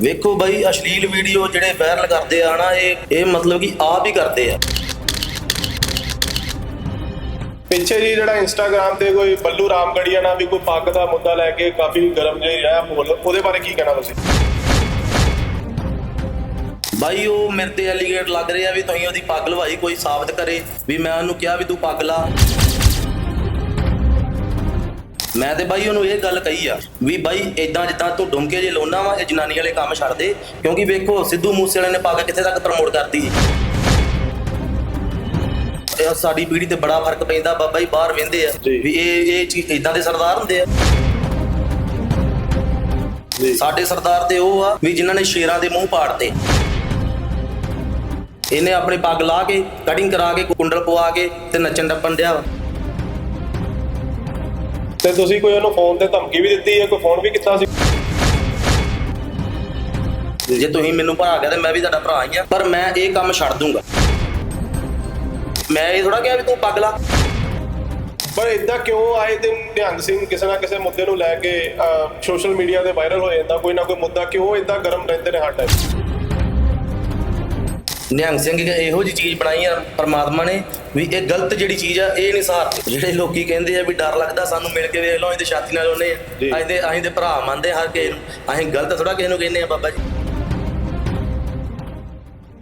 ਵੇਖੋ ਬਾਈ ਅਸ਼ਲੀਲ ਵੀਡੀਓ ਜਿਹੜੇ ਵਾਇਰਲ ਕਰਦੇ ਆ ਨਾ ਇਹ ਇਹ ਮਤਲਬ ਕਿ ਆਪ ਹੀ ਕਰਦੇ ਆ। ਪਿੱਛੇ ਜੀ ਜਿਹੜਾ ਇੰਸਟਾਗ੍ਰam ਤੇ ਕੋਈ ਬੱਲੂ ਰਾਮਗੜੀਆ ਨਾਲ ਵੀ ਕੋਈ ਪੱਗ ਦਾ ਮੁੱਦਾ ਲੈ ਕੇ ਕਾਫੀ ਗਰਮ ਜਿਹਾ ਰਿਹਾ ਮਾਹੌਲ ਉਹਦੇ ਬਾਰੇ ਕੀ ਕਹਿਣਾ ਤੁਸੀਂ? ਬਾਈ ਉਹ ਮੇਰੇ ਤੇ ਐਲੀਗੇਟ ਲੱਗ ਰਿਹਾ ਵੀ ਤੁਸੀਂ ਉਹਦੀ ਪੱਗ ਲਵਾਈ ਕੋਈ ਸਾਬਤ ਕਰੇ ਵੀ ਮੈਂ ਉਹਨੂੰ ਕਿਹਾ ਵੀ ਤੂੰ ਪੱਗ ਲਾ। ਮੈਂ ਤੇ ਬਾਈ ਉਹਨੂੰ ਇਹ ਗੱਲ ਕਹੀ ਆ ਵੀ ਬਾਈ ਇਦਾਂ ਜਿੱਦਾਂ ਤੂੰ ਡੁੰਕੇ ਜੇ ਲੋਨਾ ਵਾ ਇਹ ਜਨਾਨੀ ਵਾਲੇ ਕੰਮ ਛੱਡ ਦੇ ਕਿਉਂਕਿ ਵੇਖੋ ਸਿੱਧੂ ਮੂਸੇ ਵਾਲੇ ਨੇ ਪੱਗ ਕਿੱਥੇ ਤੱਕ ਪ੍ਰਮੋਟ ਕਰਤੀ ਇਹ ਸਾਡੀ ਪੀੜ੍ਹੀ ਤੇ ਬੜਾ ਫ਼ਰਕ ਪੈਂਦਾ ਬਾਬਾ ਜੀ ਬਾਹਰ ਵਹਿੰਦੇ ਆ। ਵੀ ਇਹ ਇਹ ਚੀਜ਼ ਇਦਾਂ ਦੇ ਸਰਦਾਰ ਹੁੰਦੇ ਆ ਸਾਡੇ ਸਰਦਾਰ ਤੇ ਉਹ ਆ ਵੀ ਜਿਨ੍ਹਾਂ ਨੇ ਸ਼ੇਰਾਂ ਦੇ ਮੂੰਹ ਪਾੜਤੇ ਇਹਨੇ ਆਪਣੀ ਪੱਗ ਲਾ ਕੇ ਕਟਿੰਗ ਕਰਾ ਕੇ ਕੁੰਡਲ ਪਵਾ ਕੇ ਤੇ ਨੱਚਣ ਟੱਪਣ ਡਿਆ ਵਾ। ਤੇ ਤੁਸੀਂ ਕੋਈ ਉਹਨੂੰ ਫੋਨ ਤੇ ਧਮਕੀ ਵੀ ਦਿੱਤੀ ਹੈ ਕੋਈ ਫੋਨ ਵੀ ਕੀਤਾ ਸੀ? ਜੇ ਤੁਸੀਂ ਮੈਨੂੰ ਭਰਾ ਤੇ ਮੈਂ ਵੀ ਤੁਹਾਡਾ ਭਰਾ ਹੀ ਆ ਪਰ ਮੈਂ ਇਹ ਕੰਮ ਛੱਡ ਦੂੰਗਾ। ਮੈਂ ਇਹ ਥੋੜਾ ਕਿਹਾ ਵੀ ਤੂੰ ਪੱਗ ਲਾ। ਪਰ ਇਦਾਂ ਕਿਉਂ ਆਏ ਦਿਨ ਨਿਹੰਗ ਸਿੰਘ ਕਿਸੇ ਨਾ ਕਿਸੇ ਮੁੱਦੇ ਨੂੰ ਲੈ ਕੇ ਸੋਸ਼ਲ ਮੀਡੀਆ ਤੇ ਵਾਇਰਲ ਹੋ ਜਾਂਦਾ ਕੋਈ ਨਾ ਕੋਈ ਮੁੱਦਾ ਕਿਉਂ ਇਦਾਂ ਗਰਮ ਰਹਿੰਦੇ ਨੇ ਹਰ ਟਾਈਮ ਨਿਹੰਗ ਸਿੰਘ ਨੇ ਇਹੋ ਜੀ ਚੀਜ਼ ਬਣਾਈ ਆ ਪਰਮਾਤਮਾ ਨੇ ਵੀ ਇਹ ਗਲਤ ਜਿਹੜੀ ਚੀਜ਼ ਆ ਇਹ ਨਹੀਂ ਸਹਾਰਦੇ ਜਿਹੜੇ ਲੋਕੀ ਕਹਿੰਦੇ ਆ ਵੀ ਡਰ ਲੱਗਦਾ ਸਾਨੂੰ ਮਿਲ ਕੇ ਵੇਖ ਲਓ ਇਹਦੇ ਛਾਤੀ ਨਾਲ ਉਹਨੇ ਜੀ। ਅਸੀਂ ਤੇ ਅਸੀਂ ਤੇ ਭਰਾ ਮੰਨਦੇ ਹਰ ਕਿਸੇ ਨੂੰ। ਅਸੀਂ ਗਲਤ ਥੋੜਾ ਕਿਸੇ ਨੂੰ ਕਹਿੰਦੇ ਆ ਬਾਬਾ ਜੀ।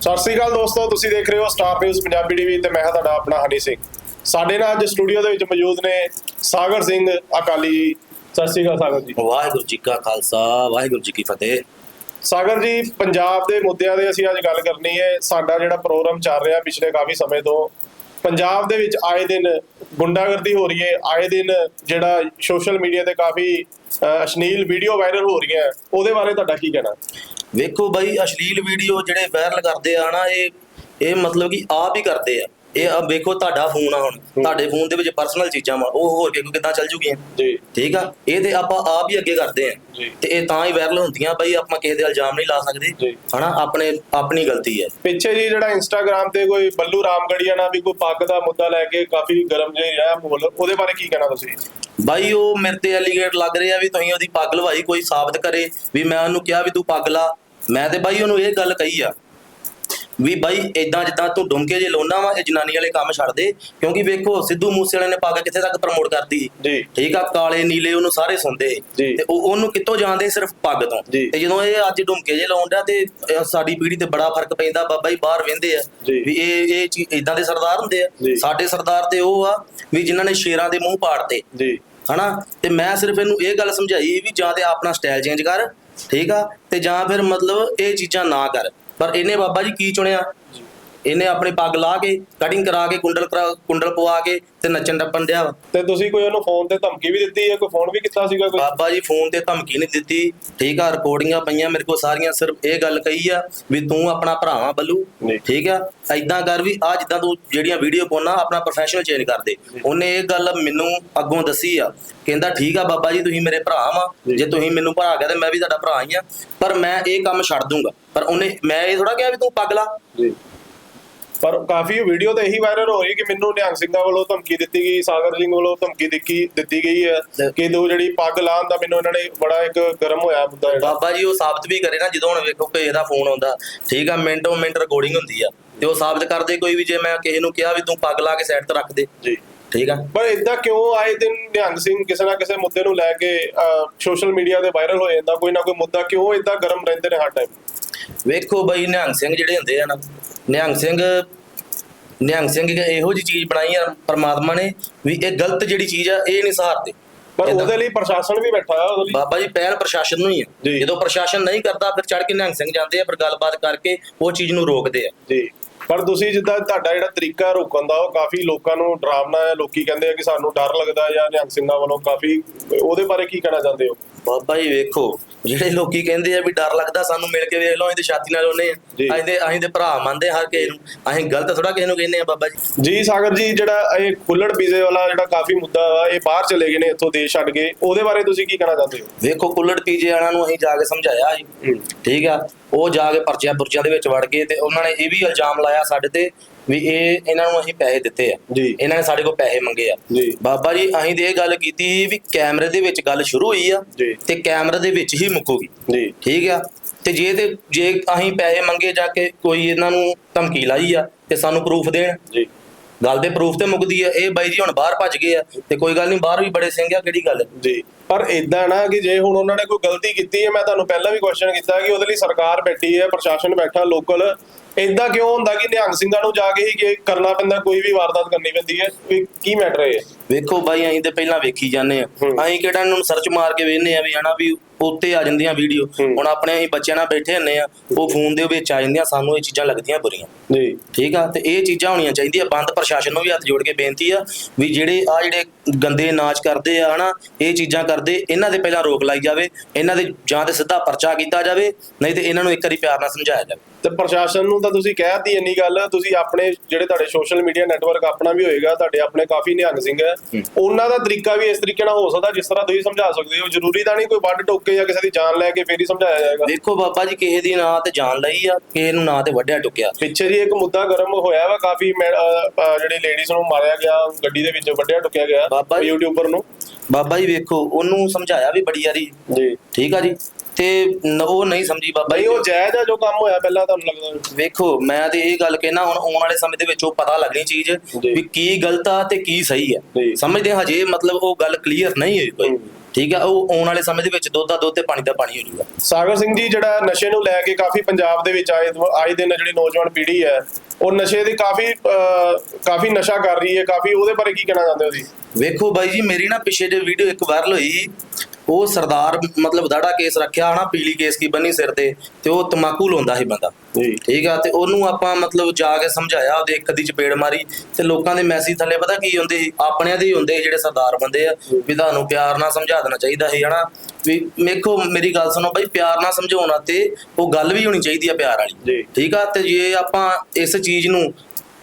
ਸਤਿ ਸ੍ਰੀ ਅਕਾਲ ਦੋਸਤੋ ਤੁਸੀਂ ਦੇਖ ਰਹੇ ਹੋ ਸਟਾਰ ਨਿਊਜ਼ ਪੰਜਾਬੀ ਟੀਵੀ ਤੇ ਮੈਂ ਹਾਂ ਤੁਹਾਡਾ ਆਪਣਾ ਹਨੀ ਸਿੰਘ। ਸਾਡੇ ਨਾਲ ਅੱਜ ਸਟੂਡੀਓ ਦੇ ਵਿੱਚ ਮੌਜੂਦ ਨੇ ਸਾਗਰ ਸਿੰਘ ਅਕਾਲੀ ਜੀ। ਸਤਿ ਸ੍ਰੀ ਅਕਾਲ ਸਾਗਰ ਜੀ। ਵਾਹਿਗੁਰੂ ਜੀ ਕਾ ਖਾਲਸਾ ਵਾਹਿਗੁਰੂ ਜੀ ਕੀ ਫਤਿਹ। ਸਾਗਰ ਜੀ ਪੰਜਾਬ ਦੇ ਮੁੱਦਿਆਂ ਦੇ ਅਸੀਂ ਅੱਜ ਗੱਲ ਕਰਨੀ ਹੈ। ਸਾਡਾ ਜਿਹੜਾ ਪ੍ਰੋਗਰਾਮ ਚੱਲ ਰਿਹਾ ਪਿਛਲੇ ਕਾਫੀ ਸਮੇਂ ਤੋਂ ਪੰਜਾਬ ਦੇ ਵਿੱਚ ਆਏ ਦਿਨ ਗੁੰਡਾਗਰਦੀ ਹੋ ਰਹੀ ਹੈ। ਆਏ ਦਿਨ ਜਿਹੜਾ ਸੋਸ਼ਲ ਮੀਡੀਆ ਤੇ ਕਾਫੀ ਅਹ, ਅਸ਼ਲੀਲ ਵੀਡੀਓ ਵਾਇਰਲ ਹੋ ਰਹੀਆਂ। ਉਹਦੇ ਬਾਰੇ ਤੁਹਾਡਾ ਕੀ ਕਹਿਣਾ? ਵੇਖੋ ਬਾਈ ਅਸ਼ਲੀਲ ਵੀਡੀਓ ਜਿਹੜੇ ਵਾਇਰਲ ਕਰਦੇ ਆ ਨਾ ਇਹ ਇਹ ਮਤਲਬ ਕਿ ਆਪ ਹੀ ਕਰਦੇ ਆ। ਇਹ ਆ ਵੇਖੋ ਤੁਹਾਡਾ ਫੋਨ ਆ ਹੁਣ। ਤੁਹਾਡੇ ਫੋਨ ਦੇ ਵਿੱਚ ਪਰਸਨਲ ਚੀਜ਼ਾਂ ਵਾ। ਉਹ ਹੋਰ ਕਿਹਨੂੰ ਕਿੱਦਾਂ ਚੱਲ ਜੂਗੀਆਂ ਜੀ। ਠੀਕ ਆ? ਇਹ ਤੇ ਆਪਾਂ ਆਪ ਹੀ ਅੱਗੇ ਕਰਦੇ ਆ। ਤੇ ਇਹ ਤਾਂ ਹੀ ਵਾਇਰਲ ਹੁੰਦੀਆਂ ਬਾਈ ਆਪਾਂ ਕਿਸੇ ਦੇ ਇਲਜ਼ਾਮ ਨਹੀਂ ਲਾ ਸਕਦੇ। ਹਨਾ? ਆਪਣੇ ਆਪਣੀ ਗਲਤੀ ਹੈ। ਪਿੱਛੇ ਜੀ ਜਿਹੜਾ ਇੰਸਟਾਗ੍ਰam ਤੇ ਕੋਈ ਬੱਲੂ ਰਾਮਗੜੀਆ ਨਾਲ ਵੀ ਕੋਈ ਪੱਗ ਦਾ ਮੁੱਦਾ ਲੈ ਕੇ ਕਾਫੀ ਗਰਮ ਜਿਹਾ ਰਿਹਾ ਮਾਹੌਲ ਉਹਦੇ ਬਾਰੇ ਕੀ ਕਹਿਣਾ ਤੁਸੀਂ? ਬਾਈ ਉਹ ਮੇਰੇ ਤੇ ਐਲੀਗੇਟ ਲੱਗ ਰਿਹਾ ਵੀ ਤੁਸੀਂ ਉਹਦੀ ਪੱਗ ਲਵਾਈ ਕੋਈ ਸਾਬਤ ਕਰੇ। ਵੀ ਮੈਂ ਉਹਨੂੰ ਕਿਹਾ ਵੀ ਤੂੰ ਪੱਗ ਲਾ। ਮੈਂ ਤੇ ਬਾਈ ਉਹਨੂੰ ਇਹ ਗੱਲ ਕਹੀ ਆ ਵੀ ਬਾਈ ਇਦਾਂ ਜਿੱਦਾਂ ਤੂੰ ਡੁੰਕੇ ਜੇ ਲੋਨਾ ਵਾ ਇਹ ਜਨਾਨੀ ਵਾਲੇ ਕੰਮ ਛੱਡ ਦੇ। ਕਿਉਂਕਿ ਵੇਖੋ ਸਿੱਧੂ ਮੂਸੇ ਵਾਲੇ ਨੇ ਪੱਗ ਕਿੱਥੇ ਤੱਕ ਪ੍ਰਮੋਟ ਕਰਤੀ? ਜੀ। ਠੀਕ ਆ ਕਾਲੇ ਨੀਲੇ ਉਹਨੂੰ ਸਾਰੇ ਸੁਣਦੇ। ਤੇ ਉਹ ਉਹਨੂੰ ਕਿੱਥੋਂ ਜਾਣਦੇ? ਸਿਰਫ ਪੱਗ ਤੋਂ। ਤੇ ਜਦੋਂ ਇਹ ਅੱਜ ਡੁੰਕੇ ਜੇ ਡਿਆ ਤੇ ਸਾਡੀ ਪੀੜ੍ਹੀ ਤੇ ਬੜਾ ਫ਼ਰਕ ਪੈਂਦਾ ਬਾਬਾ ਜੀ ਬਾਹਰ ਵਹਿੰਦੇ ਆ। ਵੀ ਇਹ ਇਹ ਚੀਜ਼ ਇਦਾਂ ਦੇ ਸਰਦਾਰ ਹੁੰਦੇ ਆ। ਸਾਡੇ ਸਰਦਾਰ ਤੇ ਉਹ ਆ ਵੀ ਜਿਨ੍ਹਾਂ ਨੇ ਸ਼ੇਰਾਂ ਦੇ ਮੂੰਹ ਪਾੜਤੇ। ਜੀ। ਹਨਾ? ਤੇ ਮੈਂ ਸਿਰਫ ਇਹਨੂੰ ਇਹ ਗੱਲ ਸਮਝਾਈ ਵੀ ਜਾਂ ਤੇ ਆਪਣਾ ਸਟਾਈਲ ਚੇਂਜ ਕਰ ਠੀਕ ਆ? ਤੇ ਜਾਂ ਫਿਰ ਮਤਲਬ ਇਹ ਚੀਜ਼ਾਂ ਨਾ ਕਰ। ਪਰ ਇਹਨੇ ਬਾਬਾ ਜੀ ਕੀ ਚੁਣਿਆ? ਇਹਨੇ ਆਪਣੀ ਪੱਗ ਲਾ ਕੇ ਕਟਿੰਗ ਕਰਾ ਕੇ ਕੁੰਡਲ ਕਰਾ- ਕੁੰਡਲ ਪਵਾ ਕੇ ਤੇ ਨੱਚਣ ਟੱਪਣ ਡਿਆ ਵਾ। ਤੇ ਤੁਸੀਂ ਕੋਈ ਉਹਨੂੰ ਫੋਨ ਤੇ ਧਮਕੀ ਵੀ ਦਿੱਤੀ ਹੈ? ਕੋਈ ਫੋਨ ਵੀ ਕੀਤਾ ਸੀਗਾ ਕੋਈ? ਬਾਬਾ ਜੀ ਫੋਨ ਤੇ ਧਮਕੀ ਨਹੀਂ ਦਿੱਤੀ। ਠੀਕ ਆ ਰਿਕਾਰਡਿੰਗਾਂ ਪਈਆਂ ਮੇਰੇ ਕੋਲ ਸਾਰੀਆਂ ਸਿਰਫ ਇਹ ਗੱਲ ਕਹੀ ਆ ਵੀ ਤੂੰ ਆਪਣਾ ਭਰਾਵਾ ਬੱਲੂ। ਜੀ। ਠੀਕ ਆ ਐਦਾਂ ਕਰ ਵੀ ਆ ਜਿੱਦਾਂ ਤੂੰ ਜਿਹੜੀਆਂ ਵੀਡੀਓ ਪਾਉਣਾ ਆਪਣਾ ਪ੍ਰੋਫੈਸ਼ਨਲ ਚੇਂਜ ਕਰ ਦੇ। ਉਹਨੇ ਇਹ ਗੱਲ ਮੈਨੂੰ ਅੱਗੋਂ ਦੱਸੀ ਆ। ਕਹਿੰਦਾ ਠੀਕ ਆ ਬਾਬਾ ਜੀ ਤੁਸੀਂ ਮੇਰੇ ਭਰਾ ਵਾ। ਜੀ। ਤੁਸੀਂ ਮੈਨੂੰ ਭਰਾ ਤੇ ਮੈਂ ਵੀ ਤੁਹਾਡਾ ਭਰਾ ਹੀ ਆ। ਪਰ ਮੈਂ ਇਹ ਕੰਮ ਛੱਡ ਦੂੰਗਾ। ਪਰ ਉਹਨੇ ਮੈਂ ਇਹ ਥੋੜਾ ਕਿਹਾ ਵੀ ਤੂੰ ਪਗਲਾ ਜੀ। ਪਰ ਕਾਫੀ ਵੀਡੀਓ ਤਾਂ ਇਹੀ ਵਾਇਰਲ ਹੋ ਰਹੀ ਕਿ ਮੈਨੂੰ ਨਿਹੰਗ ਸਿੰਘਾਂ ਵੱਲੋਂ ਧਮਕੀ ਦਿੱਤੀ ਗਈ ਸਾਗਰ ਸਿੰਘ ਵੱਲੋਂ ਧਮਕੀ ਦਿੱਤੀ ਦਿੱਤੀ ਗਈ ਹੈ ਕਿ ਤੂੰ ਜਿਹੜੀ ਪੱਗ ਲਾਉਣ ਦਾ ਮੈਨੂੰ ਇਹਨਾਂ ਨੇ ਬੜਾ ਇੱਕ ਗਰਮ ਹੋਇਆ ਮੁੱਦਾ ਜਿਹੜਾ। ਬਾਬਾ ਜੀ ਉਹ ਸਾਬਤ ਵੀ ਕਰੇ ਨਾ ਜਦੋਂ ਹੁਣ ਵੇਖੋ ਕਿ ਇਹਦਾ ਫੋਨ ਆਉਂਦਾ। ਠੀਕ ਆ ਮਿੰਟੋ ਮਿੰਟ ਰਿਕਾਰਡਿੰਗ ਹੁੰਦੀ ਆ। ਤੇ ਉਹ ਸਾਬਤ ਕਰਦੇ ਕੋਈ ਵੀ ਜੇ ਮੈਂ ਕਿਸੇ ਨੂੰ ਕਿਹਾ ਵੀ ਤੂੰ ਪੱਗ ਲਾ ਕੇ ਸਾਈਡ ਤੇ ਰੱਖ ਦੇ। ਜੀ। ਠੀਕ ਆ। ਪਰ ਇਦਾਂ ਕਿਉਂ ਆਏ ਦਿਨ ਨਿਹੰਗ ਸਿੰਘ ਕਿਸੇ ਨਾ ਕਿਸੇ ਮੁੱਦੇ ਨੂੰ ਲੈ ਕੇ ਸੋਸ਼ਲ ਮੀਡੀਆ ਤੇ ਵਾਇਰਲ ਹੋ ਜਾਂਦਾ ਕੋਈ ਨਾ ਕੋਈ ਮੁੱਦਾ ਕਿਉਂ ਇਦਾਂ ਗਰਮ ਰਹਿੰਦੇ ਨੇ ਹਰ ਟਾਈਮ ਵੇਖੋ ਬਈ ਨਿਹੰਗ ਸਿੰਘ ਜਿਹੜੇ ਹੁੰਦੇ ਆ ਨਾ ਨਿਹੰਗ ਸਿੰਘ ਨਿਹੰਗ ਸਿੰਘ ਇਹੋ ਜੀ ਚੀਜ਼ ਬਣਾਈ ਆ ਪਰਮਾਤਮਾ ਨੇ ਵੀ ਇਹ ਗਲਤ ਜਿਹੜੀ ਚੀਜ਼ ਆ ਇਹ ਨਹੀਂ ਸਹਾਰਦੇ। ਪਰ। ਉਹਦੇ ਲਈ ਪ੍ਰਸ਼ਾਸਨ ਵੀ ਬੈਠਾ ਹੈ ਉਹਦੇ ਲਈ। ਬਾਬਾ ਜੀ ਪਹਿਲ ਪ੍ਰਸ਼ਾਸਨ ਨੂੰ ਹੀ ਆ। ਜੀ। ਜਦੋਂ ਪ੍ਰਸ਼ਾਸਨ ਨਹੀਂ ਕਰਦਾ ਫਿਰ ਚੜ ਕੇ ਨਿਹੰਗ ਸਿੰਘ ਜਾਂਦੇ ਆ ਫਿਰ ਗੱਲਬਾਤ ਕਰਕੇ ਉਹ ਚੀਜ਼ ਨੂੰ ਰੋਕਦੇ ਆ। ਜੀ। ਪਰ ਤੁਸੀਂ ਜਿੱਦਾਂ ਤੁਹਾਡਾ ਜਿਹੜਾ ਤਰੀਕਾ ਰੋਕਣ ਦਾ ਉਹ ਕਾਫੀ ਲੋਕਾਂ ਨੂੰ ਡਰਾਵਨਾ ਹੈ। ਲੋਕੀ ਕਹਿੰਦੇ ਆ ਕਿ ਸਾਨੂੰ ਡਰ ਲੱਗਦਾ ਹੈ ਜਾਂ ਨਿਹੰਗ ਸਿੰਘਾਂ ਵੱਲੋਂ ਕਾਫੀ ਉਹਦੇ ਬਾਰੇ ਕੀ ਕਹਿਣਾ ਚਾਹੁੰਦੇ ਹੋ? ਬਾਬਾ ਜੀ ਵੇਖੋ। ਜਿਹੜੇ ਲੋਕੀ ਕਹਿੰਦੇ ਆ ਵੀ ਡਰ ਲੱਗਦਾ ਸਾਨੂੰ ਮਿਲ ਕੇ ਵੇਖ ਲਓ ਇਹਦੇ ਛਾਤੀ ਨਾਲ ਉਹਨੇ। ਅਸੀਂ ਤੇ ਅਸੀਂ ਤੇ ਭਰਾ ਮੰਨਦੇ ਹਰ ਕਿਸੇ ਨੂੰ। ਅਸੀਂ ਗਲਤ ਥੋੜਾ ਕਿਸੇ ਨੂੰ ਕਹਿੰਦੇ ਆ ਬਾਬਾ ਜੀ। ਜੀ ਸਾਗਰ ਜੀ ਜਿਹੜਾ ਇਹ ਕੁੱਲੜ ਪੀਜ਼ੇ ਵਾਲਾ ਜਿਹੜਾ ਕਾਫੀ ਮੁੱਦਾ ਵਾ ਇਹ ਬਾਹਰ ਚਲੇ ਗਏ ਨੇ ਇੱਥੋਂ ਦੇਸ਼ ਛੱਡ ਕੇ। ਉਹਦੇ ਬਾਰੇ ਤੁਸੀਂ ਕੀ ਕਹਿਣਾ ਚਾਹੁੰਦੇ ਹੋ? ਵੇਖੋ ਕੁੱਲੜ ਪੀਜੇ ਵਾਲਿਆਂ ਨੂੰ ਅਸੀਂ ਜਾ ਕੇ ਸਮਝਾਇਆ ਜੀ ਠੀਕ ਆ? ਉਹ ਜਾ ਕੇ ਪਰਚਿਆਂ ਪੁਰਚਿਆਂ ਦੇ ਵਿੱਚ ਵੜ ਗਏ ਤੇ ਉਹਨਾਂ ਨੇ ਇਹ ਵੀ ਇਲਜ਼ਾਮ ਲਾਇਆ ਸਾਡੇ ਤੇ ਵੀ ਇਹ ਇਹਨਾਂ ਨੂੰ ਅਸੀਂ ਪੈਸੇ ਦਿੱਤੇ ਆ। ਜੀ। ਇਹਨਾਂ ਨੇ ਸਾਡੇ ਕੋਲ ਪੈਸੇ ਮੰਗੇ ਆ। ਜੀ। ਬਾਬਾ ਜੀ ਅਸੀਂ ਤੇ ਇਹ ਗੱਲ ਕੀਤੀ ਵੀ ਕੈਮਰੇ ਦੇ ਵਿੱਚ ਗੱਲ ਸ਼ੁਰੂ ਹੋਈ ਆ ਜੀ। ਤੇ ਕੈਮਰੇ ਦੇ ਵਿੱਚ ਹੀ ਮੁੱਕੂਗੀ। ਜੀ। ਠੀਕ ਆ? ਤੇ ਜੇ ਤੇ ਜੇ ਅਸੀਂ ਪੈਸੇ ਮੰਗੇ ਜਾ ਕੇ ਕੋਈ ਇਹਨਾਂ ਨੂੰ ਧਮਕੀ ਲਾਈ ਆ ਤੇ ਸਾਨੂੰ ਪ੍ਰੂਫ ਦੇਣ। ਜੀ। ਗੱਲ ਦੇ ਪ੍ਰੂਫ ਤੇ ਮੁੱਕਦੀ ਆ। ਇਹ ਬਾਈ ਜੀ ਹੁਣ ਬਾਹਰ ਭੱਜ ਗਏ ਆ ਤੇ ਕੋਈ ਗੱਲ ਨਹੀਂ ਬਾਹਰ ਵੀ ਬੜੇ ਸਿੰਘ ਆ ਕਿਹੜੀ ਗੱਲ? ਹੈ ਜੀ। ਪਰ ਇਦਾਂ ਨਾ ਕਿ ਜੇ ਹੁਣ ਉਹਨਾਂ ਨੇ ਕੋਈ ਗਲਤੀ ਕੀਤੀ ਹੈ ਮੈਂ ਤੁਹਾਨੂੰ ਪਹਿਲਾਂ ਵੀ ਕੁਐਸਚਨ ਕੀਤਾ ਕਿ ਉਹਦੇ ਲਈ ਸਰਕਾਰ ਬੈਠੀ ਹੈ ਪ੍ਰਸ਼ਾਸਨ ਬੈਠਾ ਲੋਕਲ ਇਦਾਂ ਕਿਉਂ ਹੁੰਦਾ ਕਿ ਨਿਹੰਗ ਸਿੰਘਾਂ ਨੂੰ ਜਾ ਕੇ ਹੀ ਕਰਨਾ ਪੈਂਦਾ ਕੋਈ ਵੀ ਵਾਰਦਾਤ ਕਰਨੀ ਪੈਂਦੀ ਹੈ ਵੀ ਕੀ ਮੈਟਰ ਹੈ? ਵੇਖੋ ਬਾਈ ਅਸੀਂ ਤੇ ਪਹਿਲਾਂ ਵੇਖੀ ਜਾਂਦੇ ਆ। ਅਸੀਂ ਕਿਹੜਾ ਨੂੰ ਸਰਚ ਮਾਰ ਕੇ ਵੇਖਨੇ ਆ ਵੀ ਹਨਾ ਵੀ ਉੱਤੇ ਆ ਜਾਂਦੀਆਂ ਵੀਡੀਓ। ਹੁਣ ਆਪਣੇ ਅਸੀਂ ਬੱਚਿਆਂ ਨਾਲ ਬੈਠੇ ਹੁੰਨੇ ਆ ਉਹ ਫੋਨ ਦੇ ਵਿੱਚ ਆ ਜਾਂਦੀਆਂ ਸਾਨੂੰ ਇਹ ਚੀਜ਼ਾਂ ਲੱਗਦੀਆਂ ਬੁਰੀਆਂ। ਜੀ। ਠੀਕ ਆ? ਤੇ ਇਹ ਚੀਜ਼ਾਂ ਹੋਣੀਆਂ ਚਾਹੀਦੀਆਂ। ਬੰਦ ਪ੍ਰਸ਼ਾਸਨ ਨੂੰ ਵੀ ਹੱਥ ਜੋੜ ਕੇ ਬੇਨਤੀ ਆ ਵੀ ਜਿਹੜੇ ਆ ਜਿਹੜੇ ਗੰਦੇ ਨਾਚ ਕਰਦੇ ਆ ਹਨਾ ਇਹ ਚੀਜ਼ਾਂ ਕਰਦੇ ਇਹਨਾਂ ਦੇ ਪਹਿਲਾਂ ਰੋਕ ਲਾਈ ਜਾਵੇ ਇਹਨਾਂ ਦੇ ਜਾਂ ਤੇ ਸਿੱਧਾ ਪਰਚਾ ਕੀਤਾ ਜਾਵੇ ਨਹੀਂ ਤੇ ਇਹਨਾਂ ਨੂੰ ਇੱਕ ਵਾਰੀ ਪਿਆਰ ਨਾਲ ਸਮਝਾਇਆ ਜਾਵੇ। ਤੇ ਪ੍ਰਸ਼ਾਸਨ ਨੂੰ ਤਾਂ ਤੁਸੀਂ ਕਹਿਤੀ ਇੰਨੀ ਗੱਲ ਤੁਸੀਂ ਆਪਣੇ ਜਿਹੜੇ ਤੁਹਾਡੇ ਸੋਸ਼ਲ ਮੀਡੀਆ ਨੈਟਵਰਕ ਆਪਣਾ ਵੀ ਹੋਏਗਾ ਤੁਹਾਡੇ ਆਪਣੇ ਕਾਫੀ ਨਿਹੰਗ ਸਿੰਘ ਹੈ ਉਹਨਾਂ ਦਾ ਤਰੀਕਾ ਵੀ ਇਸ ਤਰੀਕੇ ਨਾਲ ਹੋ ਸਕਦਾ ਜਿਸ ਤਰ੍ਹਾਂ ਤੁਸੀਂ ਸਮਝਾ ਸਕਦੇ ਹੋ ਜ਼ਰੂਰੀ ਤਾਂ ਨਹੀਂ ਕੋਈ ਵੱਢ ਟੋਕੇ ਜਾਂ ਕਿਸੇ ਦੀ ਜਾਨ ਲੈ ਕੇ ਫੇਰ ਹੀ ਸਮਝਾਇਆ ਜਾਏਗਾ? ਵੇਖੋ ਬਾਬਾ ਜੀ ਕਿਸੇ ਦੀ ਨਾਂ ਤੇ ਜਾਨ ਲਈ ਆ ਕਿਸੇ ਨੂੰ ਨਾਂ ਤੇ ਵੱਢਿਆ ਟੁੱਕਿਆ। ਪਿੱਛੇ ਜੀ ਇੱਕ ਮੁੱਦਾ ਗਰਮ ਹੋਇਆ ਵਾ ਕਾਫੀ ਜਿਹੜੀ ਲੇਡੀਜ਼ ਨੂੰ ਮਾਰਿਆ ਗਿਆ ਗੱਡੀ ਦੇ ਵਿੱਚ ਵੱਢਿਆ ਟੁੱਕਿਆ ਗਿਆ। ਯੂਟਿਊਬਰ ਨੂੰ। ਬਾਬਾ ਜੀ ਵੇਖੋ ਉਹਨੂੰ ਸਮਝਾਇਆ ਵੀ ਬੜੀ ਯਾਰੀ ਜੀ। ਠੀਕ ਆ ਜੀ? ਤੇ ਉਹ ਨਹੀਂ ਸਮਝੀ ਬਾਬਾ ਜੀ। ਉਹ ਜਾਇਜ਼ ਆ ਜੋ ਕੰਮ ਹੋਇਆ ਪਹਿਲਾਂ ਤੁਹਾਨੂੰ ਲੱਗਦਾ? ਵੇਖੋ ਮੈਂ ਤੇ ਇਹ ਗੱਲ ਕਹਿਣਾ ਹੁਣ ਆਉਣ ਵਾਲੇ ਸਮੇਂ ਦੇ ਵਿੱਚ ਉਹ ਪਤਾ ਲੱਗਣੀ ਚੀਜ਼। ਵੀ ਕੀ ਗਲਤ ਆ ਤੇ ਕੀ ਸਹੀ। ਹੈ ਸਮਝਦੇ ਹਾਂ, ਹਜੇ ਮਤਲਬ ਉਹ ਗੱਲ ਕਲੀਅਰ ਨਹੀਂ ਹੋਈ ਕੋਈ। ਹੂੰ। ਠੀਕ ਆ ਉਹ ਆਉਣ ਵਾਲੇ ਸਮੇਂ ਦੇ ਵਿੱਚ ਦੁੱਧ ਦਾ ਦੁੱਧ ਤੇ ਪਾਣੀ ਦਾ ਪਾਣੀ ਹੋ ਜਾਊਗਾ। ਸਾਗਰ ਸਿੰਘ ਜੀ ਜਿਹੜਾ ਨਸ਼ੇ ਨੂੰ ਲੈ ਕੇ ਕਾਫੀ ਪੰਜਾਬ ਦੇ ਵਿੱਚ ਆਏ ਆਏ ਦਿਨ ਜਿਹੜੀ ਨੌਜਵਾਨ ਪੀੜ੍ਹੀ ਹੈ ਉਹ ਨਸ਼ੇ ਦੀ ਕਾਫੀ ਕਾਫੀ ਨਸ਼ਾ ਕਰ ਰਹੀ ਹੈ ਕਾਫੀ ਉਹਦੇ ਬਾਰੇ ਕੀ ਕਹਿਣਾ ਚਾਹੁੰਦੇ ਹੋ ਜੀ ਵੇਖੋ ਬਾਈ ਜੀ ਮੇਰੀ ਨਾ ਪਿੱਛੇ ਜੇ ਵੀਡੀਓ ਇੱਕ ਵਾਇਰਲ ਹੋਈ। ਉਹ ਸਰਦਾਰ ਮਤਲਬ ਦਾੜਾ ਕੇਸ ਰੱਖਿਆ ਹਨਾ ਪੀਲੀ ਕੇਸ ਕੀ ਬੰਨੀ ਸਿਰ ਤੇ ਤੇ ਉਹ ਤਮਾਕੂ ਲਾਉਂਦਾ ਸੀ ਬੰਦਾ। ਠੀਕ ਆ ਤੇ ਉਹਨੂੰ ਆਪਾਂ ਮਤਲਬ ਜਾ ਕੇ ਸਮਝਾਇਆ ਉਹਦੇ ਇੱਕ ਦੀ ਚਪੇੜ ਮਾਰੀ ਤੇ ਲੋਕਾਂ ਦੇ ਮੈਸੇਜ ਥੱਲੇ ਪਤਾ ਕੀ ਹੁੰਦੇ ਸੀ? ਆਪਣਿਆਂ ਦੇ ਹੀ ਹੁੰਦੇ ਜਿਹੜੇ ਸਰਦਾਰ ਬੰਦੇ ਆ ਵੀ ਤੁਹਾਨੂੰ ਪਿਆਰ ਨਾਲ ਸਮਝਾ ਦੇਣਾ ਚਾਹੀਦਾ ਸੀ ਹਨਾ? ਵੀ ਵੇਖੋ ਮੇਰੀ ਗੱਲ ਸੁਣੋ ਬਾਈ ਪਿਆਰ ਨਾਲ ਸਮਝਾਉਣਾ ਤੇ ਉਹ ਗੱਲ ਵੀ ਹੋਣੀ ਚਾਹੀਦੀ ਆ ਪਿਆਰ ਵਾਲੀ। ਠੀਕ ਆ ਤੇ ਜੇ ਆਪਾਂ ਇਸ ਚੀਜ਼ ਨੂੰ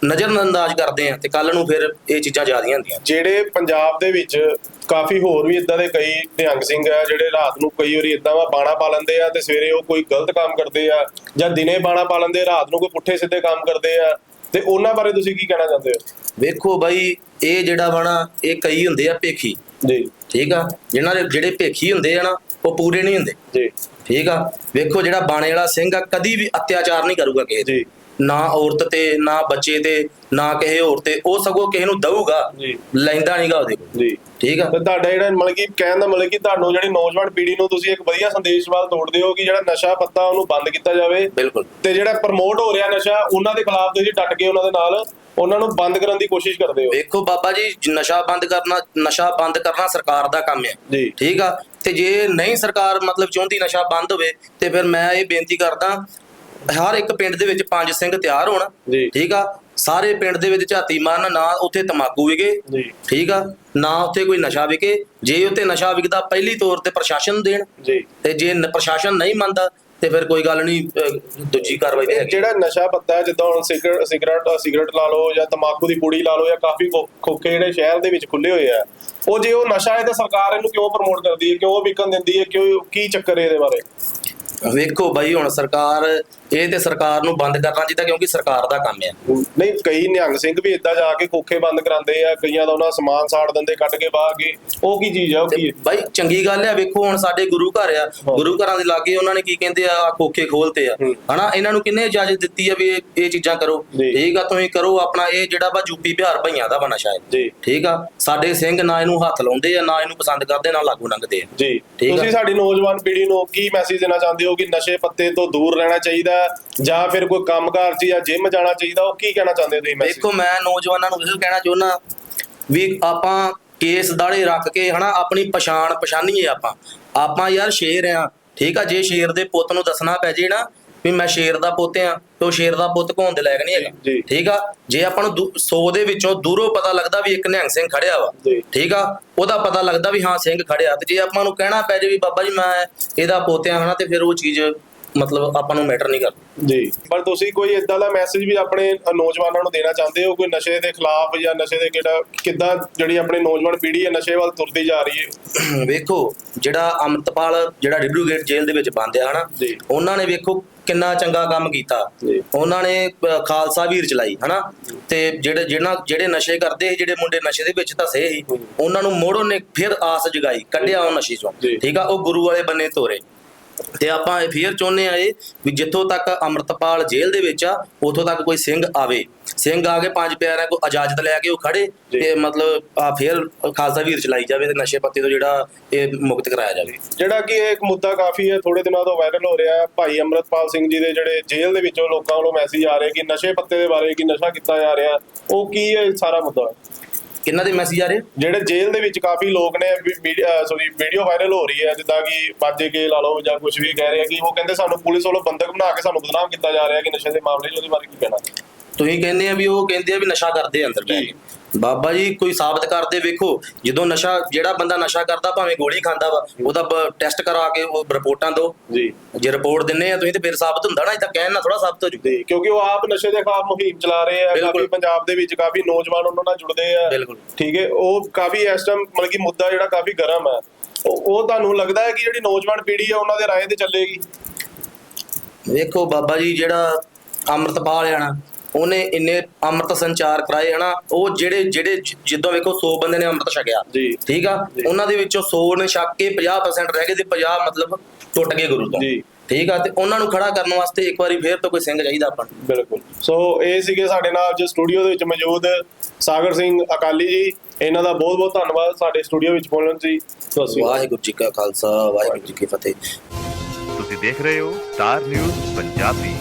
ਨਜ਼ਰਅੰਦਾਜ਼ ਕਰਦੇ ਆ ਤੇ ਕੱਲ ਨੂੰ ਫਿਰ ਇਹ ਚੀਜ਼ਾਂ ਜ਼ਿਆਦੀਆਂ ਹੁੰਦੀਆਂ। ਜਿਹੜੇ ਪੰਜਾਬ ਦੇ ਵਿੱਚ ਕਾਫੀ ਹੋਰ ਵੀ ਇਦਾਂ ਦੇ ਕਈ ਨਿਹੰਗ ਸਿੰਘ ਆ ਜਿਹੜੇ ਰਾਤ ਨੂੰ ਕਈ ਵਾਰੀ ਇਦਾਂ ਵਾ ਬਾਣਾ ਪਾ ਲੈਂਦੇ ਆ ਤੇ ਸਵੇਰੇ ਉਹ ਕੋਈ ਗਲਤ ਕੰਮ ਕਰਦੇ ਆ ਜਾਂ ਦਿਨੇ ਬਾਣਾ ਪਾ ਲੈਂਦੇ ਰਾਤ ਨੂੰ ਕੋਈ ਪੁੱਠੇ ਸਿੱਧੇ ਕੰਮ ਕਰਦੇ ਆ ਤੇ ਉਹਨਾਂ ਬਾਰੇ ਤੁਸੀਂ ਕੀ ਕਹਿਣਾ ਚਾਹੁੰਦੇ ਹੋ? ਵੇਖੋ ਬਾਈ ਇਹ ਜਿਹੜਾ ਬਣਾ ਇਹ ਕਈ ਹੁੰਦੇ ਆ ਭੇਖੀ। ਜੀ। ਠੀਕ ਆ? ਜਿਨ੍ਹਾਂ ਦੇ ਜਿਹੜੇ ਭੇਖੀ ਹੁੰਦੇ ਆ ਨਾ ਉਹ ਪੂਰੇ ਨਹੀਂ ਹੁੰਦੇ। ਜੀ। ਠੀਕ ਆ? ਵੇਖੋ ਜਿਹੜਾ ਬਾਣੇ ਵਾਲਾ ਸਿੰਘ ਆ ਕਦੀ ਵੀ ਅਤਿਆਚਾਰ ਨਹੀਂ ਕਰੂਗਾ ਕਿਸੇ ਤੇ। ਜੀ। ਨਾ ਔਰਤ ਤੇ ਨਾ ਬੱਚੇ ਤੇ ਨਾ ਕਿਸੇ ਹੋਰ ਤੇ ਉਹ ਸਗੋਂ ਕਿਸੇ ਨੂੰ ਦਊਗਾ ਜੀ। ਲੈਂਦਾ ਨਹੀਂਗਾ ਉਹਦੇ ਕੋਲ। ਜੀ। ਠੀਕ ਆ? ਤੇ ਤੁਹਾਡਾ ਜਿਹੜਾ ਮਤਲਬ ਕਿ ਕਹਿਣ ਦਾ ਮਤਲਬ ਕਿ ਤੁਹਾਨੂੰ ਜਿਹੜੀ ਨੌਜਵਾਨ ਪੀੜ੍ਹੀ ਨੂੰ ਤੁਸੀਂ ਇੱਕ ਵਧੀਆ ਸੰਦੇਸ਼ ਵੱਲ ਤੋੜਦੇ ਹੋ ਕਿ ਜਿਹੜਾ ਨਸ਼ਾ ਪੱਤਾ ਉਹਨੂੰ ਬੰਦ ਕੀਤਾ ਜਾਵੇ ਬਿਲਕੁਲ। ਤੇ ਜਿਹੜਾ ਪ੍ਰਮੋਟ ਹੋ ਰਿਹਾ ਨਸ਼ਾ ਉਹਨਾਂ ਦੇ ਖਿਲਾਫ ਤੁਸੀਂ ਡਟ ਕੇ ਉਹਨਾਂ ਦੇ ਨਾਲ ਉਹਨਾਂ ਨੂੰ ਬੰਦ ਕਰਨ ਦੀ ਕੋਸ਼ਿਸ਼ ਕਰਦੇ ਹੋ। ਵੇਖੋ ਬਾਬਾ ਜੀ ਜ- ਨਸ਼ਾ ਬੰਦ ਕਰਨਾ ਨਸ਼ਾ ਬੰਦ ਕਰਨਾ ਸਰਕਾਰ ਦਾ ਕੰਮ ਹੈ। ਜੀ। ਠੀਕ ਆ? ਤੇ ਜੇ ਨਹੀਂ ਸਰਕਾਰ ਮਤਲਬ ਚਾਹੁੰਦੀ ਨਸ਼ਾ ਬੰਦ ਹੋਵੇ ਤੇ ਫਿਰ ਮੈਂ ਇਹ ਬੇਨਤੀ ਕਰਦਾ ਹਰ ਇੱਕ ਪਿੰਡ ਦੇ ਵਿੱਚ ਪੰਜ ਸਿੰਘ ਤਿਆਰ ਹੋਣ ਜੀ। ਠੀਕ ਆ? ਸਾਰੇ ਪਿੰਡ ਦੇ ਵਿੱਚ ਝਾਤੀ ਮਾਰਨ ਨਾ ਉੱਥੇ ਤਮਾਕੂ ਵਿਕੇ ਜੀ। ਠੀਕ ਆ? ਨਾ ਉੱਥੇ ਕੋਈ ਨਸ਼ਾ ਵਿਕੇ। ਜੇ ਉੱਥੇ ਨਸ਼ਾ ਵਿਕਦਾ ਪਹਿਲੀ ਤੌਰ ਤੇ ਪ੍ਰਸ਼ਾਸਨ ਨੂੰ ਦੇਣ। ਜੀ। ਤੇ ਜੇ ਨ- ਪ੍ਰਸ਼ਾਸਨ ਨਹੀਂ ਮੰਨਦਾ ਤੇ ਫਿਰ ਕੋਈ ਗੱਲ ਨਹੀਂ ਅਹ, ਦੂਜੀ ਕਾਰਵਾਈ ਦੇ ਹੈਗੀ। ਜਿਹੜਾ ਨਸ਼ਾ ਪੱਤਾ ਹੈ ਜਿੱਦਾਂ ਹੁਣ ਸਿਗਰਟ ਸਿਗਰਟ ਸਿਗਰਟ ਲਾ ਲਓ ਜਾਂ ਤਮਾਕੂ ਦੀ ਪੁੜੀ ਲਾ ਲਓ ਜਾਂ ਕਾਫੀ ਖੋ- ਖੋਖੇ ਜਿਹੜੇ ਸ਼ਹਿਰ ਦੇ ਵਿੱਚ ਖੁੱਲੇ ਹੋਏ ਆ ਉਹ ਜੇ ਉਹ ਨਸ਼ਾ ਹੈ ਤਾਂ ਸਰਕਾਰ ਇਹਨੂੰ ਕਿਉਂ ਪ੍ਰਮੋਟ ਕਰਦੀ ਹੈ? ਕਿਉਂ ਵਿਕਣ ਦਿੰਦੀ ਹੈ? ਕਿਉਂ ਕੀ ਚੱਕਰ ਹੈ ਇਹਦੇ ਬਾਰੇ? ਵੇਖੋ ਬਾਈ ਹੁਣ ਸਰਕਾਰ ਇਹ ਤੇ ਸਰਕਾਰ ਨੂੰ ਬੰਦ ਕਰਨਾ ਚਾਹੀਦਾ ਕਿਉਂਕਿ ਸਰਕਾਰ ਦਾ ਕੰਮ ਹੈ। ਨਹੀਂ ਕਈ ਨਿਹੰਗ ਸਿੰਘ ਵੀ ਇਦਾਂ ਜਾ ਕੇ ਖੋਖੇ ਬੰਦ ਕਰਾਉਂਦੇ ਆ ਕਈਆਂ ਦਾ ਉਹਨਾਂ ਸਮਾਨ ਸਾੜ ਦਿੰਦੇ ਕੱਢ ਕੇ ਬਾਹਰ ਕੇ ਉਹ ਕੀ ਚੀਜ਼ ਆ ਉਹ ਕੀ ਹੈ? ਬਾਈ ਚੰਗੀ ਗੱਲ ਹੈ ਵੇਖੋ ਹੁਣ ਸਾਡੇ ਗੁਰੂ ਘਰ ਆ। ਗੁਰੂ ਘਰਾਂ ਦੇ ਲਾਗੇ ਉਹਨਾਂ ਨੇ ਕੀ ਕਹਿੰਦੇ ਆ ਆਹ ਖੋਖੇ ਖੋਲਤੇ ਆ। ਹੂੰ। ਹਨਾ ਇਹਨਾਂ ਨੂੰ ਕਿੰਨੇ ਇਜਾਜ਼ਤ ਦਿੱਤੀ ਆ ਵੀ ਇਹ ਇਹ ਚੀਜ਼ਾਂ ਕਰੋ। ਜੀ। ਠੀਕ ਆ ਤੁਸੀਂ ਕਰੋ ਆਪਣਾ ਇਹ ਜਿਹੜਾ ਵਾ ਯੂਪੀ ਬਿਹਾਰ ਭਈਆਂ ਦਾ ਹੈ ਜੀ। ਠੀਕ ਆ? ਸਾਡੇ ਸਿੰਘ ਨਾ ਇਹਨੂੰ ਹੱਥ ਲਾਉਂਦੇ ਆ ਨਾ ਇਹਨੂੰ ਪਸੰਦ ਕਰਦੇ ਨਾ ਲਾਗੂ ਲੰਘਦੇ ਆ। ਜੀ। ਠੀਕ ਆ। ਤੁਸੀਂ ਸਾਡੀ ਨੌਜਵਾਨ ਪੀੜ੍ਹੀ ਨੂੰ ਕੀ ਮੈਸੇਜ ਦੇਣਾ ਚਾਹੁੰਦੇ ਹੋ ਕਿ ਨਸ਼ੇ ਪੱਤੇ ਤੋਂ ਦੂਰ ਰਹਿਣਾ ਚਾਹੀਦਾ ਜਾਂ ਫਿਰ ਕੋਈ ਕੰਮਕਾਰ 'ਚ ਜਾਂ ਜਿਮ ਜਾਣਾ ਚਾਹੀਦਾ, ਉਹ ਕੀ ਕਹਿਣਾ ਚਾਹੁੰਦੇ ਹੋ ਤੁਸੀਂ ਮੈਸੇਜ? ਦੇਖੋ, ਮੈਂ ਨੌਜਵਾਨਾਂ ਨੂੰ ਇਹ ਕਹਿਣਾ ਚਾਹੁੰਦਾ ਵੀ ਆਪਾਂ ਕੇਸ ਦਾੜੇ ਰੱਖ ਕੇ ਹਨਾ, ਆਪਣੀ ਪਛਾਣ ਪਛਾਣੀਏ ਆਪਾਂ। ਆਪਾਂ ਯਾਰ ਸ਼ੇਰ ਆ, ਠੀਕ ਆ, ਜੇ ਸ਼ੇਰ ਦੇ ਪੁੱਤ ਨੂੰ ਦੱਸਣਾ ਪੈ ਜੇ ਨਾ ਵੀ ਮੈਂ ਸ਼ੇਰ ਦਾ ਪੁੱਤ ਆ ਤੇ ਉਹ ਸ਼ੇਰ ਦਾ ਪੁੱਤ ਕੋਣ ਦੇ ਲਾਇਕ ਨਹੀਂ ਹੈਗਾ। ਠੀਕ ਆ ਜੇ ਆਪਾਂ ਨੂੰ 100 ਦੇ ਵਿੱਚੋਂ ਦੂਰੋਂ ਪਤਾ ਲੱਗਦਾ ਵੀ ਇੱਕ ਨਿਹੰਗ ਸਿੰਘ ਖੜਿਆ ਵਾ। ਠੀਕ ਆ ਉਹਦਾ ਪਤਾ ਲੱਗਦਾ ਵੀ ਹਾਂ ਸਿੰਘ ਖੜਿਆ ਤੇ ਜੇ ਆਪਾਂ ਨੂੰ ਕਹਿਣਾ ਪੈ ਜੇ ਵੀ ਬਾਬਾ ਜੀ ਮੈਂ ਇਹਦਾ ਪੁੱਤ ਆ ਹਨਾ ਤੇ ਫਿਰ ਉਹ ਚੀਜ਼ ਮਤਲਬ ਆਪਾਂ ਨੂੰ ਮੈਟਰ ਨਹੀਂ ਕਰਦੀ। ਜੀ। ਪਰ ਤੁਸੀਂ ਕੋਈ ਇਦਾਂ ਦਾ ਮੈਸੇਜ ਵੀ ਆਪਣੇ ਨੌਜਵਾਨਾਂ ਨੂੰ ਦੇਣਾ ਚਾਹੁੰਦੇ ਹੋ? ਕੋਈ ਨਸ਼ੇ ਦੇ ਖਿਲਾਫ ਜਾਂ ਨਸ਼ੇ ਦੇ ਕਿਹੜਾ ਕਿੱਦਾਂ ਜਿਹੜੀ ਆਪਣੀ ਨੌਜਵਾਨ ਪੀੜ੍ਹੀ ਹੈ ਨਸ਼ੇ ਵੱਲ ਤੁਰਦੀ ਜਾ ਰਹੀ ਹੈ? ਵੇਖੋ ਜਿਹੜਾ ਅਮਰਤਪਾਲ ਜਿਹੜਾ ਡਿਬਰੂਗੇਟ ਜੇਲ੍ਹ ਦੇ ਵਿੱਚ ਬੰਦ ਆ ਹਨਾ? ਜੀ। ਉਹਨਾਂ ਨੇ ਵੇਖੋ ਕਿੰਨਾ ਚੰਗਾ ਕੰਮ ਕੀਤਾ। ਜੀ। ਉਹਨਾਂ ਨੇ ਖਾਲਸਾ ਵੀਰ ਚਲਾਈ ਹਨਾ? ਤੇ ਜਿਹੜੇ ਜਿਹੜਾ ਜਿਹੜੇ ਨਸ਼ੇ ਕਰਦੇ ਸੀ ਜਿਹੜੇ ਮੁੰਡੇ ਨਸ਼ੇ ਦੇ ਵਿੱਚ ਧਸੇ ਸੀ ਉਹਨਾਂ ਨੂੰ ਮੋੜ ਉਹਨੇ ਫਿਰ ਆਸ ਜਗਾਈ ਕੱਢਿਆ ਉਹ ਨਸ਼ੇ ਚੋਂ। ਜੀ। ਠੀਕ ਆ? ਉਹ ਗੁਰੂ ਵਾਲੇ ਬੰਨੇ ਤੋਰੇ। ਤੇ ਆਪਾਂ ਇਹ ਫੇਰ ਚਾਹੁੰਦੇ ਆ ਇਹ ਵੀ ਜਿੱਥੋਂ ਤੱਕ ਅੰਮ੍ਰਿਤਪਾਲ ਜੇਲ੍ਹ ਦੇ ਵਿੱਚ ਆ ਉਥੋਂ ਤੱਕ ਕੋਈ ਸਿੰਘ ਆਵੇ। ਸਿੰਘ ਆ ਕੇ ਪੰਜ ਪਿਆਰਿਆਂ ਕੋ ਇਜਾਜ਼ਤ ਲੈ ਕੇ ਉਹ ਖੜੇ। ਤੇ ਮਤਲਬ ਆ ਫੇਰ ਖਾਲਸਾ ਵੀਰ ਚਲਾਈ ਜਾਵੇ ਤੇ ਨਸ਼ੇ ਪੱਤੇ ਤੋਂ ਜਿਹੜਾ ਇਹ ਮੁਕਤ ਕਰਾਇਆ ਜਾਵੇ। ਜਿਹੜਾ ਕਿ ਇਹ ਇੱਕ ਮੁੱਦਾ ਕਾਫੀ ਹੈ ਥੋੜੇ ਦਿਨਾਂ ਤੋਂ ਵਾਇਰਲ ਹੋ ਰਿਹਾ ਹੈ। ਭਾਈ ਅਮਰਤਪਾਲ ਸਿੰਘ ਜੀ ਦੇ ਜਿਹੜੇ ਜੇਲ੍ਹ ਦੇ ਵਿੱਚੋਂ ਲੋਕਾਂ ਵੱਲੋਂ ਮੈਸੇਜ ਆ ਰਹੇ ਕਿ ਨਸ਼ੇ ਪੱਤੇ ਦੇ ਬਾਰੇ ਕਿ ਨਸ਼ਾ ਕੀਤਾ ਜਾ ਰਿਹਾ ਉਹ ਕੀ ਹੈ ਸਾਰਾ ਮੁੱਦਾ ਕਿੰਨਾ ਦੇ ਮੈਸੇਜ ਆ ਰਹੇ? ਜਿਹੜੇ ਜੇਲ੍ਹ ਦੇ ਵਿੱਚ ਕਾਫੀ ਲੋਕ ਨੇ ਸੌਰੀ ਵੀਡੀਓ ਵਾਇਰਲ ਹੋ ਰਹੀ ਹੈ ਜਿੱਦਾਂ ਕਿ ਬਾਜੇ ਕੇ ਲਾ ਲਓ ਜਾਂ ਕੁਝ ਵੀ ਕਹਿ ਰਹੇ ਆ ਕਿ ਉਹ ਕਹਿੰਦੇ ਸਾਨੂੰ ਪੁਲਿਸ ਵੱਲੋਂ ਬੰਦਕ ਬਣਾ ਕੇ ਸਾਨੂੰ ਬਦਨਾਮ ਕੀਤਾ ਜਾ ਰਿਹਾ ਕਿ ਨਸ਼ੇ ਦੇ ਮਾਮਲੇ 'ਚ ਉਹਦੇ ਬਾਰੇ ਕੀ ਕਹਿਣਾ? ਤੁਸੀਂ ਕਹਿੰਦੇ ਆ ਵੀ ਉਹ ਕਹਿੰਦੇ ਆ ਵੀ ਨਸ਼ਾ ਕਰਦੇ ਆ ਅੰਦਰ। ਕੇ। ਬਾਬਾ ਜੀ ਕੋਈ ਸਾਬਤ ਕਰਦੇ ਵੇਖੋ ਜਦੋਂ ਨਸ਼ਾ ਜਿਹੜਾ ਬੰਦਾ ਨਸ਼ਾ ਕਰਦਾ ਭਾਵੇਂ ਗੋਲੀ ਖਾਂਦਾ ਵਾ ਉਹਦਾ ਟੈਸਟ ਕਰਾ ਕੇ ਉਹ ਰਿਪੋਰਟਾਂ ਦਿਓ। ਜੀ। ਜੇ ਰਿਪੋਰਟ ਦਿੰਨੇ ਆ ਤੁਸੀਂ ਤੇ ਫਿਰ ਸਾਬਤ ਹੁੰਦਾ ਨਾ ਇਹ ਤਾਂ ਕਹਿਣ ਨਾਲ ਥੋੜਾ ਸਾਬਤ ਹੋ ਜੂ। ਜੀ ਕਿਉਂਕਿ ਉਹ ਆਪ ਨਸ਼ੇ ਦੇ ਖਿਲਾਫ ਮੁਹਿੰਮ ਚਲਾ ਰਹੇ ਆ। ਕਾਫੀ ਪੰਜਾਬ ਦੇ ਵਿੱਚ ਕਾਫੀ ਨੌਜਵਾਨ ਉਹਨਾਂ ਨਾਲ ਜੁੜਦੇ ਆ। ਬਿਲਕੁਲ। ਠੀਕ ਹੈ ਉਹ ਕਾਫੀ ਇਸ ਟਾਈਮ ਮਤਲਬ ਕਿ ਮੁੱਦਾ ਜਿਹੜਾ ਕਾਫੀ ਗਰਮ ਹੈ ਉਹ ਤੁਹਾਨੂੰ ਲੱਗਦਾ ਹੈ ਕਿ ਜਿਹੜੀ ਨੌਜਵਾਨ ਪੀੜ੍ਹੀ ਹੈ ਉਹਨਾਂ ਦੇ ਰਾਏ ਤੇ ਚੱਲੇਗੀ? ਵੇਖੋ ਬਾਬਾ ਜੀ ਜਿਹੜਾ ਅੰਮ੍ਰਿਤਪਾਲ ਆ ਨਾ ਉਹਨੇ ਇੰਨੇ ਅੰਮ੍ਰਿਤ ਸੰਚਾਰ ਕਰਾਏ ਹਨਾ? ਉਹ ਜਿਹੜੇ ਜਿਹੜੇ ਜਿੱਦੋਂ ਵੇਖੋ 100 ਬੰਦੇ ਨੇ ਅੰਮ੍ਰਿਤ ਛਕਿਆ। ਜੀ। ਠੀਕ ਆ। ਉਹਨਾਂ ਦੇ ਵਿੱਚੋਂ 100 ਨੇ ਛਕ ਕੇ 50% ਰਹਿ ਗਏ ਤੇ 50 ਮਤਲਬ ਟੁੱਟ ਗਏ ਗੁਰੂ ਤੋਂ। ਜੀ। ਠੀਕ ਆ? ਤੇ ਉਹਨਾਂ ਨੂੰ ਖੜਾ ਕਰਨ ਵਾਸਤੇ ਇੱਕ ਵਾਰੀ ਫੇਰ ਤੋਂ ਕੋਈ ਸਿੰਘ ਚਾਹੀਦਾ ਆਪਾਂ ਨੂੰ। ਬਿਲਕੁਲ। ਸੋ ਇਹ ਸੀਗੇ ਸਾਡੇ ਨਾਲ ਜੋ ਸਟੂਡੀਓ ਦੇ ਵਿੱਚ ਮੌਜੂਦ ਸਾਗਰ ਸਿੰਘ ਅਕਾਲੀ ਜੀ। ਇਹਨਾਂ ਦਾ ਬਹੁਤ ਬਹੁਤ ਧੰਨਵਾਦ ਸਾਡੇ ਸਟੂਡੀਓ ਵਿੱਚ ਪਹੁੰਚਣ ਅਕਾਲ। ਵਾਹਿਗੁਰੂ ਜੀ ਕਾ ਖਾਲਸਾ ਵਾਹਿਗੁਰੂ ਜੀ ਕੀ ਫਤਿਹ। ਤੁਸੀਂ ਦੇਖ ਰਹੇ ਹੋ ਸਟਾਰ ਨਿਊਜ਼ ਪੰਜਾਬੀ।